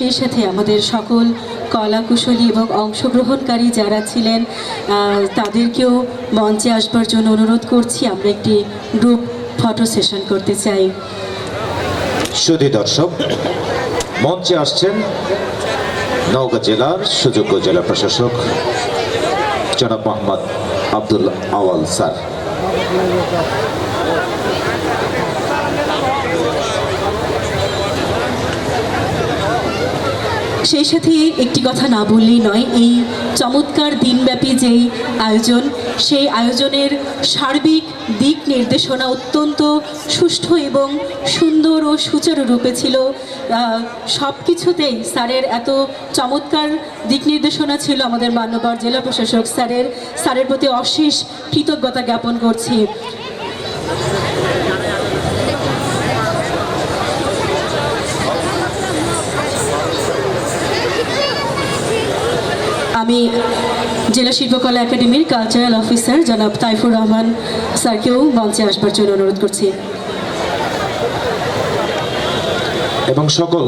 সেই সাথে আমাদের সকল কলাকুশলী এবং অংশগ্রহণকারী যারা ছিলেন তাদেরকেও মঞ্চে আসবার জন্য অনুরোধ করছি। আমরা একটি গ্রুপ ফটো সেশন করতে চাই। সুধী দর্শক, মঞ্চে আসছেন নওগাঁ জেলার সুযোগ্য জেলা প্রশাসক জনাব মোহাম্মদ আব্দুল আওয়াল স্যার। সেই সাথে একটি কথা না বললেই নয়, এই চমৎকার দিনব্যাপী যেই আয়োজন, সেই আয়োজনের সার্বিক দিক নির্দেশনা অত্যন্ত সুষ্ঠু এবং সুন্দর ও সুচারুরূপে ছিল। সব কিছুতেই স্যারের এত চমৎকার দিক নির্দেশনা ছিল আমাদের মান্যবর জেলা প্রশাসক স্যারের। স্যারের প্রতি অশেষ কৃতজ্ঞতা জ্ঞাপন করছি। আমি জেলা শিল্পকলা একাডেমির কালচারাল অফিসার জনাব তাইফুর রহমান স্যারকেও মঞ্চে আসবার জন্য অনুরোধ করছি। এবং সকল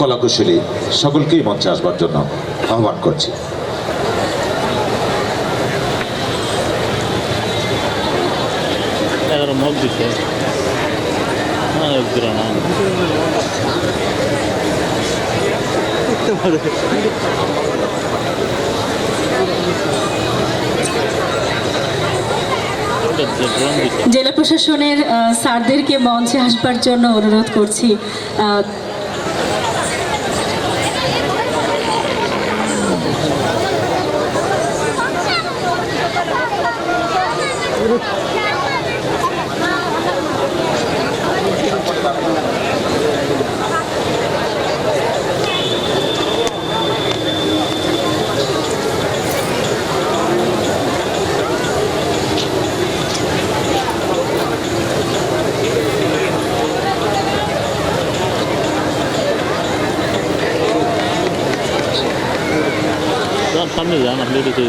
কলাকুশলী সকলকেই মঞ্চে আসবার জন্য আহ্বান করছি। মগ দিছে না একদিরা না এটা যে ড্রোন দিছে জেলা প্রশাসনের স্যারদেরকে মঞ্চে আসবার জন্য অনুরোধ করছি। যান সামনে যান আপনি এদিকে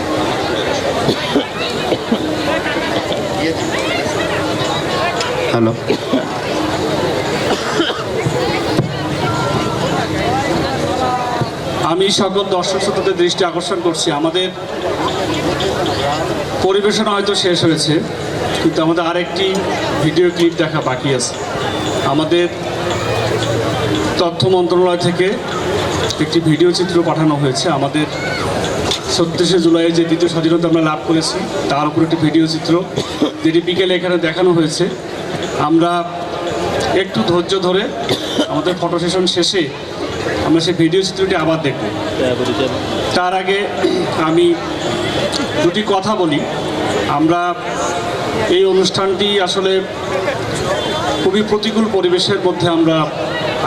হ্যালো আমি সকল দর্শক শ্রোতাদের দৃষ্টি আকর্ষণ করছি। আমাদের পরিবেশনা হয়তো শেষ হয়েছে, কিন্তু আমাদের আরেকটি ভিডিও ক্লিপ দেখা বাকি আছে। আমাদের তথ্য মন্ত্রণালয় থেকে একটি ভিডিও চিত্র পাঠানো হয়েছে। আমাদের ছত্রিশে জুলাই যে দ্বিতীয় স্বাধীনতা আমরা লাভ করেছি, তার উপর একটি ভিডিও চিত্র, যেটি বিকেলে এখানে দেখানো হয়েছে। আমরা একটু ধৈর্য ধরে আমাদের ফটো সেশন শেষে আমরা সেই ভিডিও চিত্রটি আবার দেখব। তার আগে আমি দুটি কথা বলি। আমরা এই অনুষ্ঠানটি আসলে খুবই প্রতিকূল পরিবেশের মধ্যে আমরা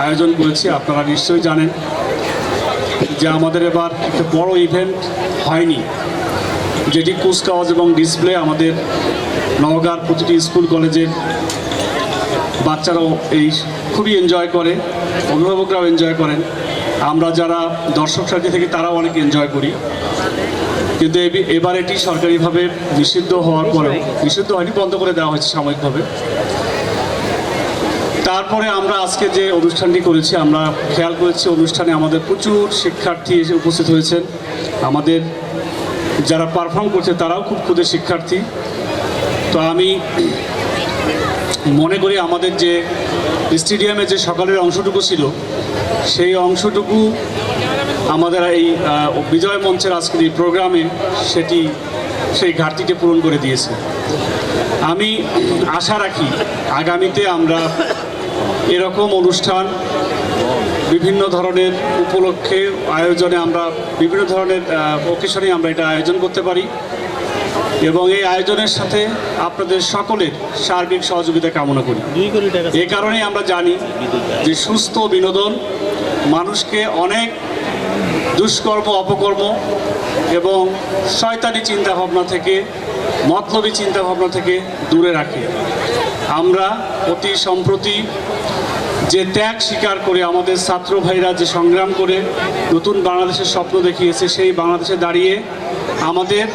আয়োজন করেছি, আপনারা নিশ্চয়ই জানেন যে আমাদের এবার একটা বড় ইভেন্ট হয়নি। যেটি কুচকাওয়াজ এবং ডিসপ্লে আমাদের নওগাঁর প্রতিটি স্কুল কলেজের বাচ্চারাও এই খুবই এনজয় করে অভিভাবকরাও এনজয় করেন। আমরা যারা দর্শক সাথী থেকে তারাও অনেক এনজয় করি। কিন্তু এবি- এবার এটি সরকারিভাবে নিষিদ্ধ হওয়ার পরেও নিষিদ্ধ হয়নি বন্ধ করে দেওয়া হয়েছে সাময়িকভাবে। তারপরে আমরা আজকে যে অনুষ্ঠানটি করেছি আমরা খেয়াল করেছি অনুষ্ঠানে আমাদের প্রচুর শিক্ষার্থী এসে উপস্থিত হয়েছেন। আমাদের যারা পারফর্ম করছে তারাও খুব ক্ষুদে শিক্ষার্থী। তো আমি মনে করি আমাদের যে স্টেডিয়ামে যে সকালের অংশটুকু ছিল, সেই অংশটুকু আমাদের এই বিজয় মঞ্চের আজকের এই প্রোগ্রামে সেটি, সেই ঘাটতিটি পূরণ করে দিয়েছে। আমি আশা রাখি আগামীতে আমরা এরকম অনুষ্ঠান বিভিন্ন ধরনের উপলক্ষে আয়োজনে আমরা বিভিন্ন ধরনের ওকেশনে আমরা এটা আয়োজন করতে পারি। এবং এই আয়োজনের সাথে আপনাদের সকলের সার্বিক সহযোগিতা কামনা করি। এ কারণেই আমরা জানি যে সুস্থ বিনোদন মানুষকে অনেক দুষ্কর্ম অপকর্ম এবং শয়তানি চিন্তাভাবনা থেকে মতলবী চিন্তাভাবনা থেকে দূরে রাখে। আমরা অতি সম্প্রতি যে ত্যাগ স্বীকার করে আমাদের ছাত্র ভাইরা যে সংগ্রাম করে নতুন বাংলাদেশের স্বপ্ন দেখিয়েছে, সেই বাংলাদেশে দাঁড়িয়ে আমাদের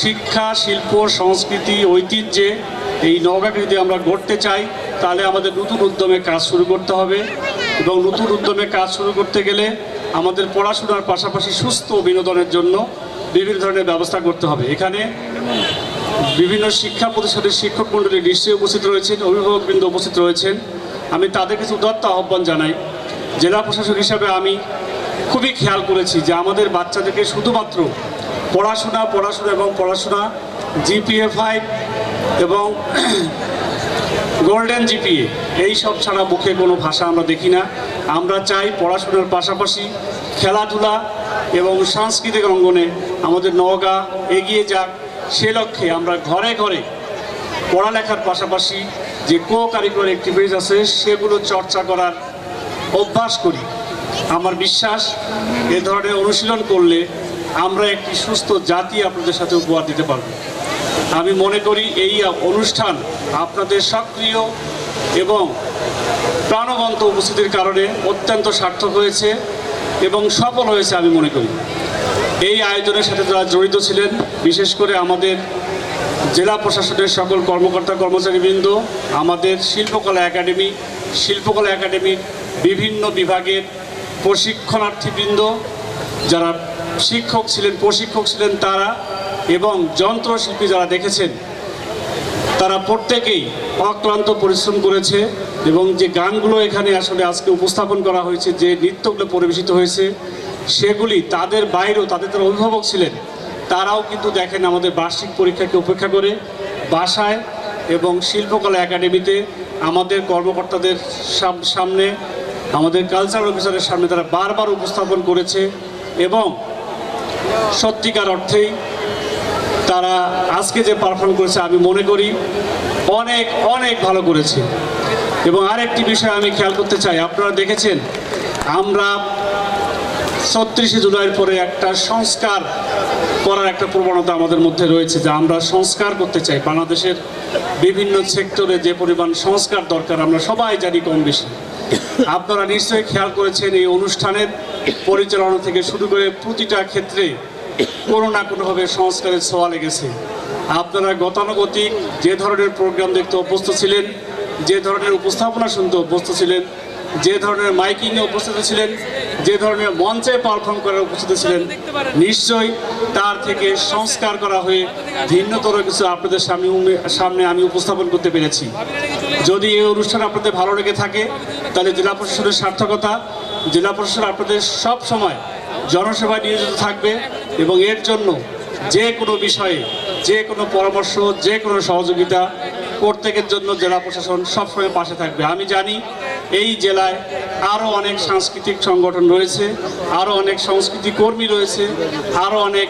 শিক্ষা, শিল্প, সংস্কৃতি, ঐতিহ্যে এই নৌকাকে যদি আমরা গড়তে চাই, তাহলে আমাদের নতুন উদ্যমে কাজ শুরু করতে হবে এবং নতুন উদ্যমে কাজ শুরু করতে গেলে আমাদের পড়াশোনার পাশাপাশি সুস্থ বিনোদনের জন্য বিভিন্ন ধরনের ব্যবস্থা করতে হবে। এখানে বিভিন্ন শিক্ষা প্রতিষ্ঠানের শিক্ষক মণ্ডলী নিশ্চয়ই উপস্থিত রয়েছেন, অভিভাবকবৃন্দ উপস্থিত রয়েছেন। আমি তাদের কাছে উদাত্ত আহ্বান জানাই। জেলা প্রশাসক হিসাবে আমি খুবই খেয়াল করেছি যে আমাদের বাচ্চাদেরকে শুধুমাত্র পড়াশোনা পড়াশোনা এবং পড়াশোনা জিপিএ ফাইভ এবং গোল্ডেন জিপিএ, এই সব ছাড়া মুখে কোনো ভাষা আমরা দেখি না। আমরা চাই পড়াশোনার পাশাপাশি খেলাধুলা এবং সাংস্কৃতিক অঙ্গনে আমাদের নওগাঁ এগিয়ে যাক। সে লক্ষ্যে আমরা ঘরে ঘরে পড়ালেখার পাশাপাশি যে কো কারিকুলার অ্যাক্টিভিটিস আছে, সেগুলো চর্চা করার অভ্যাস করি। আমার বিশ্বাস, এ ধরনের অনুশীলন করলে আমরা একটি সুস্থ জাতি আপনাদের সাথে উপহার দিতে পারব। আমি মনে করি এই অনুষ্ঠান আপনাদের সক্রিয় এবং প্রাণবন্ত উপস্থিতির কারণে অত্যন্ত সার্থক হয়েছে এবং সফল হয়েছে আমি মনে করি। এই আয়োজনের সাথে যারা জড়িত ছিলেন, বিশেষ করে আমাদের জেলা প্রশাসনের সকল কর্মকর্তা কর্মচারীবৃন্দ, আমাদের শিল্পকলা একাডেমি, শিল্পকলা একাডেমির বিভিন্ন বিভাগের প্রশিক্ষণার্থীবৃন্দ, যারা শিক্ষক ছিলেন, প্রশিক্ষক ছিলেন তারা এবং যন্ত্রশিল্পী যারা দেখেছেন, তারা প্রত্যেকেই অক্লান্ত পরিশ্রম করেছে এবং যে গানগুলো এখানে আসলে আজকে উপস্থাপন করা হয়েছে, যে নৃত্যগুলো পরিবেশিত হয়েছে, সেগুলি তাদের বাইরেও, তাদের যারা অভিভাবক ছিলেন তারাও কিন্তু দেখেন আমাদের বার্ষিক পরীক্ষাকে উপেক্ষা করে বাসায় এবং শিল্পকলা একাডেমিতে আমাদের কর্মকর্তাদের সাম- সামনে, আমাদের কালচারাল অফিসারের সামনে তারা বারবার উপস্থাপন করেছে এবং সত্যিকার অর্থেই তারা আজকে যে পারফর্ম করেছে আমি মনে করি অনেক অনেক ভালো করেছে। এবং আরেকটি বিষয় আমি খেয়াল করতে চাই, আপনারা দেখেছেন আমরা ছত্রিশে জুলাইয়ের পরে একটা সংস্কার করার একটা প্রবণতা আমাদের মধ্যে রয়েছে যে আমরা সংস্কার করতে চাই। বাংলাদেশের বিভিন্ন সেক্টরে যে পরিমাণ সংস্কার দরকার, আমরা সবাই জানি কম বেশি। আপনারা নিশ্চয়ই খেয়াল করেছেন, এই অনুষ্ঠানের পরিচালনা থেকে শুরু করে প্রতিটা ক্ষেত্রে কোনো না কোনোভাবে সংস্কারের ছোঁয়া লেগেছে। আপনারা গতানুগতিক যে ধরনের প্রোগ্রাম দেখতে অভ্যস্ত ছিলেন, যে ধরনের উপস্থাপনা শুনতে অভ্যস্ত ছিলেন যে ধরনের মাইকিংয়ে উপস্থিত ছিলেন, যে ধরনের মঞ্চে পারফর্ম করার উপস্থিত ছিলেন, নিশ্চয়ই তার থেকে সংস্কার করা হয়ে ভিন্নতর কিছু আপনাদের সামনে সামনে আমি উপস্থাপন করতে পেরেছি। যদি এই অনুষ্ঠান আপনাদের ভালো লেগে থাকে, তাহলে জেলা প্রশাসনের সার্থকতা, জেলা প্রশাসন আপনাদের সব সময় জনসেবায় নিয়োজিত থাকবে এবং এর জন্য যে কোনো বিষয়ে, যে কোনো পরামর্শ, যে কোনো সহযোগিতা প্রত্যেকের জন্য জেলা প্রশাসন সবসময় পাশে থাকবে। আমি জানি এই জেলায় আরও অনেক সাংস্কৃতিক সংগঠন রয়েছে আরও অনেক সংস্কৃতি কর্মী রয়েছে আরও অনেক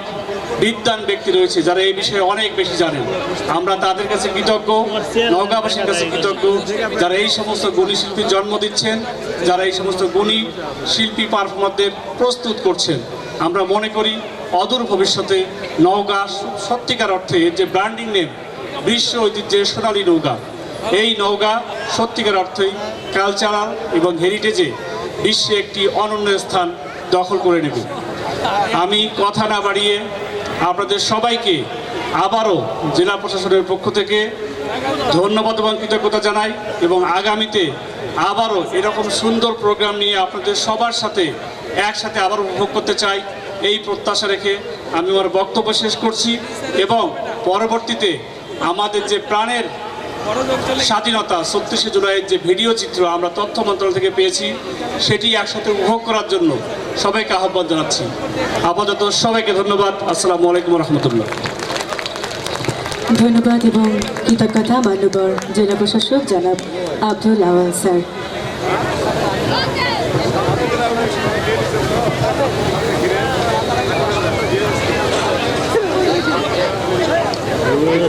বিদ্যান ব্যক্তি রয়েছে যারা এই বিষয়ে অনেক বেশি জানেন। আমরা তাদের কাছে কৃতজ্ঞ, নওগাঁবাসীর কাছে কৃতজ্ঞ, যারা এই সমস্ত গুণী শিল্পীর জন্ম দিচ্ছেন, যারা এই সমস্ত গুণী শিল্পী পারফর্মারদের প্রস্তুত করছেন। আমরা মনে করি অদূর ভবিষ্যতে নওগাঁ সত্যিকার অর্থে যে ব্র্যান্ডিং নেম বিশ্ব ঐতিহ্যের সোনালী নৌকা। এই নৌকা সত্যিকার অর্থেই কালচারাল এবং হেরিটেজে বিশ্বে একটি অনন্য স্থান দখল করে নেবে। আমি কথা না বাড়িয়ে আপনাদের সবাইকে আবারও জেলা প্রশাসনের পক্ষ থেকে ধন্যবাদ এবং কৃতজ্ঞতা জানাই এবং আগামীতে আবারও এরকম সুন্দর প্রোগ্রাম নিয়ে আপনাদের সবার সাথে একসাথে আবার উপভোগ করতে চাই, এই প্রত্যাশা রেখে আমি আমার বক্তব্য শেষ করছি এবং পরবর্তীতে আমাদের যে প্রাণের স্বাধীনতা ছত্রিশে জুলাইয়ের যে ভিডিও চিত্র আমরা তথ্য মন্ত্রণালয় থেকে পেয়েছি, সেটি একসাথে উপভোগ করার জন্য সবাইকে আহ্বান জানাচ্ছি। আপাতত সবাইকে ধন্যবাদ। আসসালামু আলাইকুম রহমতুল্লাহ। ধন্যবাদ এবং কৃতজ্ঞতা মান্যবর জেলা প্রশাসক জনাব আব্দুল আওয়াল স্যার। এগুলো